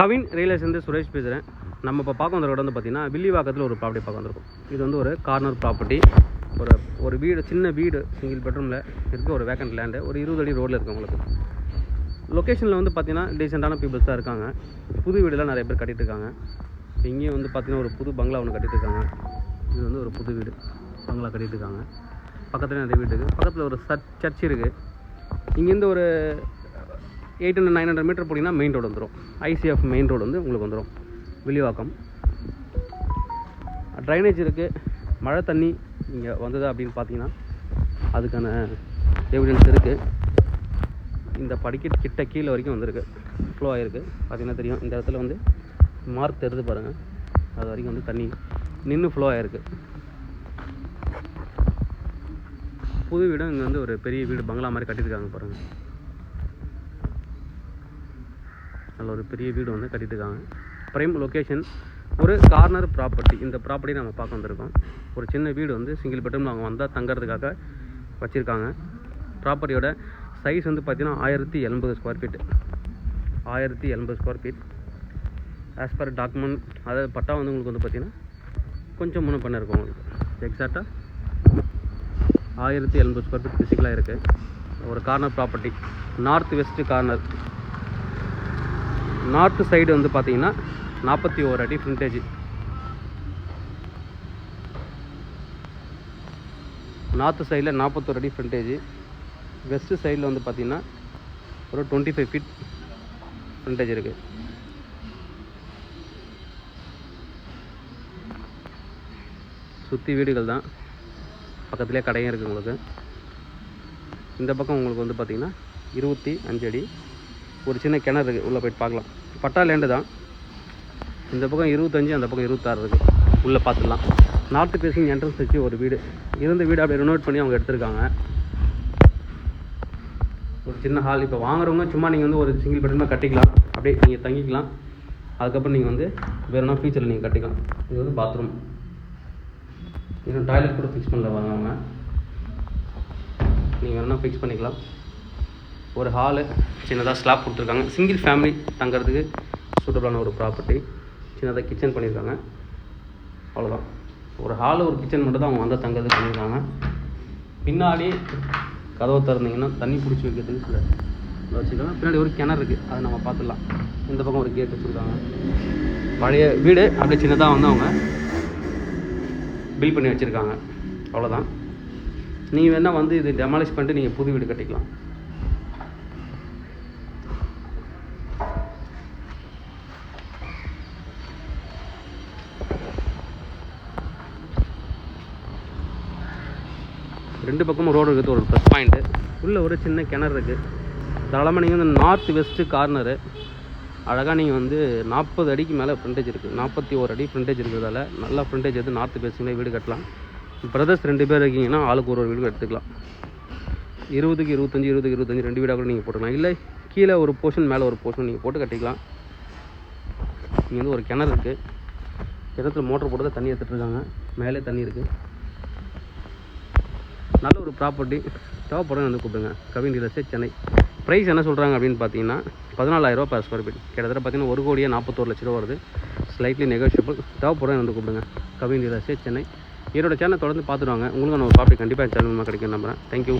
கவின் ரியலேஷன் சுரேஷ் பேசுகிறேன் நம்ம இப்போ பார்க்க வந்த இடம் வந்து பார்த்தீங்கன்னா வில்லிவாக்கத்தில் ஒரு ப்ராப்பர்ட்டி பார்க்க வந்திருக்கோம். இது வந்து ஒரு கார்னர் ப்ராப்பர்ட்டி ஒரு ஒரு வீடு சின்ன வீடு சிங்கிள் பெட்ரூமில் இருக்க ஒரு வேக்கண்ட் லேண்டு ஒரு இருபது அடி ரோடில் இருக்குது உங்களுக்கு. லொக்கேஷனில் வந்து பார்த்திங்கன்னா டீசெண்டான பீப்புள்ஸ் தான் இருக்காங்க. புது வீடுலாம் நிறைய பேர் கட்டிகிட்டு இருக்காங்க. இங்கேயும் வந்து பார்த்திங்கன்னா ஒரு புது பங்களா ஒன்று கட்டிட்டு இருக்காங்க. இது வந்து ஒரு புது வீடு. பங்களா கட்டிகிட்டு இருக்காங்க. பக்கத்தில் நிறைய வீடு இருக்குது பக்கத்தில் ஒரு சர்ச் சர்ச் இருக்குது இங்கேருந்து ஒரு eight hundred nine hundred meter போனீங்கன்னா மெயின் ரோடு வந்துடும் ஐசிஎஃப் மெயின் ரோடு வந்து உங்களுக்கு வந்துடும் வில்லிவாக்கம். ட்ரைனேஜ் இருக்குது மழை தண்ணி இங்கே வந்தது அப்படின்னு பார்த்தீங்கன்னா அதுக்கான எவிடன்ஸ் இருக்குது இந்த படிக்கட் கிட்ட கீழே வரைக்கும் வந்திருக்கு. ஃப்ளோ ஆகிருக்கு பார்த்தீங்கன்னா தெரியும்? இந்த இடத்துல வந்து மார்க் தெரிது பாருங்கள் அது வரைக்கும் வந்து தண்ணி நின்று ஃப்ளோ ஆகிருக்கு புது வீடும் இங்கே வந்து ஒரு பெரிய வீடு பங்களா மாதிரி கட்டியிருக்காங்க பாருங்கள் நல்ல ஒரு பெரிய வீடு வந்து கட்டிட்டுருக்காங்க. ப்ரைம் லொக்கேஷன் ஒரு கார்னர் ப்ராப்பர்ட்டி இந்த ப்ராப்பர்ட்டி நம்ம பார்க்க வந்திருக்கோம். ஒரு சின்ன வீடு வந்து சிங்கிள் பெட்ரூமில் அவங்க வந்தால் தங்கறதுக்காக வச்சுருக்காங்க. ப்ராப்பர்ட்டியோட சைஸ் வந்து பார்த்திங்கன்னா ஆயிரத்தி எண்பது ஸ்கொயர் ஃபீட் ஆயிரத்தி எண்பது square feet as per document அதாவது பட்டா வந்து உங்களுக்கு வந்து பார்த்தீங்கன்னா கொஞ்சம் முன்ன பண்ண இருக்கும் உங்களுக்கு எக்ஸாக்டாக ஆயிரத்தி எண்பது ஸ்கொயர் ஃபீட் ஃபிசிக்கலாக இருக்குது ஒரு corner property north west corner north side வந்து பார்த்தீங்கன்னா நாற்பத்தி ஓரு அடி ஃப்ரண்டேஜ் நார்த்து சைடில் நாற்பத்தோரு அடி ஃப்ரண்டேஜ் வெஸ்ட்டு சைடில் வந்து பார்த்தீங்கன்னா ஒரு டுவெண்ட்டி ஃபைவ் ஃபீட் ஃப்ரண்டேஜ் இருக்குது சுற்றி வீடுகள் தான். பக்கத்துலேயே கடையும் இருக்குது உங்களுக்கு. இந்த பக்கம் உங்களுக்கு வந்து பார்த்திங்கன்னா இருபத்தி அஞ்சு அடி ஒரு சின்ன கிணறு இருக்குது உள்ளே போயிட்டு பார்க்கலாம். பட்டா லேண்டு தான். இந்த பக்கம் இருபத்தஞ்சி அந்த பக்கம் இருபத்தாறு இருக்குது உள்ளே பார்த்துடலாம். நார்த்து பேசிங் என்ட்ரன்ஸ் வச்சு ஒரு வீடு. இருந்த வீடு அப்படியே ரினோவேட் பண்ணி அவங்க எடுத்திருக்காங்க. ஒரு சின்ன ஹால் இப்போ வாங்குறவங்க சும்மா நீங்கள் வந்து ஒரு சிங்கிள் பெட்ரூமாக கட்டிக்கலாம். அப்படியே நீங்கள் தங்கிக்கலாம். அதுக்கப்புறம் நீங்கள் வந்து வேறுனா ஃபியூச்சரில் நீங்கள் கட்டிக்கலாம். இது வந்து பாத்ரூம் இன்னும் டாய்லெட் கூட ஃபிக்ஸ் பண்ணல வாங்க அவங்க. நீங்கள் வேணால் ஃபிக்ஸ் பண்ணிக்கலாம். ஒரு ஹாலு சின்னதாக ஸ்லாப் கொடுத்துருக்காங்க. சிங்கிள் ஃபேமிலி தங்குறதுக்கு சூட்டபிளான ஒரு ப்ராப்பர்ட்டி சின்னதாக கிச்சன் பண்ணியிருக்காங்க. அவ்வளோதான் ஒரு ஹாலு ஒரு கிச்சன் மட்டும் தான் அவங்க வந்து தங்குறதுக்கு பண்ணியிருக்காங்க. பின்னாடி கதவை திறந்தீங்கன்னா தண்ணி பிடிச்சி வைக்கிறதுக்கு சில வச்சுக்கலாம். பின்னாடி ஒரு கிணறு இருக்குது அதை நம்ம பார்த்துடலாம். இந்த பக்கம் ஒரு கேட் வச்சுருக்காங்க. பழைய வீடு அப்படியே சின்னதாக வந்து அவங்க பில் பண்ணி வச்சுருக்காங்க. அவ்வளோதான் நீங்கள் வேணால் வந்து இது டெமாலிஷ் பண்ணிட்டு நீங்கள் புது வீடு கட்டிக்கலாம். ரெண்டு பக்கமும் ரோடு இருக்குது ஒரு ப்ளஸ் பாயிண்ட்டு உள்ளே ஒரு சின்ன கிணறு இருக்குது தாராளமாக நீங்கள் வந்து நார்த் வெஸ்ட்டு கார்னரு அழகாக நீங்கள் வந்து நாற்பது அடிக்கு மேலே ஃப்ரண்டேஜ் இருக்குது நாற்பத்தி ஒரு அடி ஃப்ரண்டேஜ் இருக்கிறதால நல்லா ஃப்ரண்டேஜ் எடுத்து நார்த் பேசிங்களே வீடு கட்டலாம். பிரதர்ஸ் ரெண்டு பேர் இருக்கீங்கன்னா ஆளுக்கு ஒரு ஒரு வீடு எடுத்துக்கலாம் இருபதுக்கு இருபத்தஞ்சி இருபதுக்கு இருபத்தஞ்சி ரெண்டு வீடாக கூட நீங்கள் போட்டுக்கலாம். இல்லை கீழே ஒரு போர்ஷன் மேலே ஒரு போர்ஷன் நீங்கள் போட்டு கட்டிக்கலாம். இங்கே வந்து ஒரு கிணறு இருக்குது கிணத்துல மோட்டர் போட்டு தான் தண்ணி எடுத்துகிட்டு இருக்காங்க. மேலே தண்ணி இருக்குது நல்ல ஒரு ப்ராப்பர்ட்டி தேவைப்படும் வந்து கூப்பிடுங்க. Kavin real estate Chennai. Price என்ன சொல்கிறாங்க அப்படின்னு பார்த்தீங்கன்னா பதினாலாயிரரூவா பர் ஸ்கொயர் ஃபீட் கிட்டத்தட்ட பார்த்தீங்கன்னா ஒரு கோடியே நாற்பத்தோரு லட்ச ரூபா வருது. ஸ்லைட்லி நெகோஷியபிள் தேவைப்படும் வந்து கூப்பிடுங்க. Kavin real estate Chennai. என்னோட சேனல் தொடர்ந்து பார்த்துருவாங்க உங்களுக்கு நான் ப்ராப்பர்ட்டி கண்டிப்பாக சேனல் கிடைக்கும் நம்புகிறேன் தேங்க்யூ